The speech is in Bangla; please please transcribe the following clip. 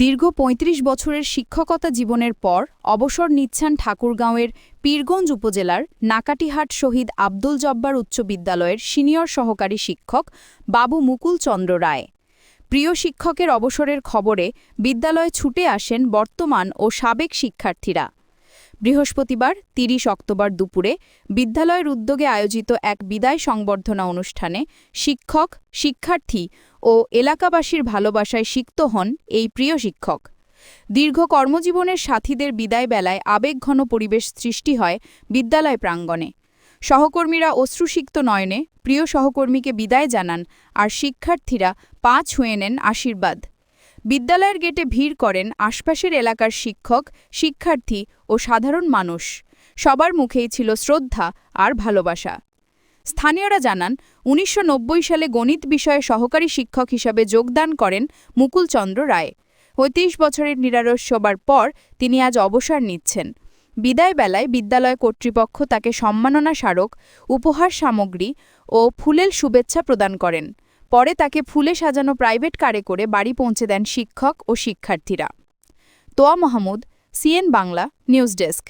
দীর্ঘ ৩৫ বছরের শিক্ষকতা জীবনের পর অবসর নিচ্ছেন ঠাকুরগাঁওয়ের পীরগঞ্জ উপজেলার নাকাটিহাট শহীদ আব্দুল জব্বার উচ্চ বিদ্যালয়ের সিনিয়র সহকারী শিক্ষক বাবু মুকুল চন্দ্র রায়। প্রিয় শিক্ষকের অবসরের খবরে বিদ্যালয়ে ছুটে আসেন বর্তমান ও সাবেক শিক্ষার্থীরা। বৃহস্পতিবার ৩০ অক্টোবর দুপুরে বিদ্যালয়ের উদ্যোগে আয়োজিত এক বিদায় সংবর্ধনা অনুষ্ঠানে শিক্ষক, শিক্ষার্থী ও এলাকাবাসীর ভালোবাসায় সিক্ত হন এই প্রিয় শিক্ষক। দীর্ঘ কর্মজীবনের সাথীদের বিদায় বেলায় আবেগঘন পরিবেশ সৃষ্টি হয় বিদ্যালয় প্রাঙ্গণে। সহকর্মীরা অশ্রুসিক্ত নয়নে প্রিয় সহকর্মীকে বিদায় জানান আর শিক্ষার্থীরা পা ছুঁয়ে নেন আশীর্বাদ। বিদ্যালয়ের গেটে ভিড় করেন আশপাশের এলাকার শিক্ষক, শিক্ষার্থী ও সাধারণ মানুষ। সবার মুখেই ছিল শ্রদ্ধা আর ভালোবাসা। স্থানীয়রা জানান, উনিশশো নব্বই সালে গণিত বিষয়ে সহকারী শিক্ষক হিসাবে যোগদান করেন মুকুলচন্দ্র রায়। পঁয়ত্রিশ বছরের নিরারস্যবার পর তিনি আজ অবসর নিচ্ছেন। বিদায় বেলায় বিদ্যালয় কর্তৃপক্ষ তাকে সম্মাননা স্মারক, উপহার সামগ্রী ও ফুলেল শুভেচ্ছা প্রদান করেন। পরে তাকে ফুলে সাজানো প্রাইভেট কারে করে বাড়ি পৌঁছে দেন শিক্ষক ও শিক্ষার্থীরা। Toya Mahmud CN Bangla news desk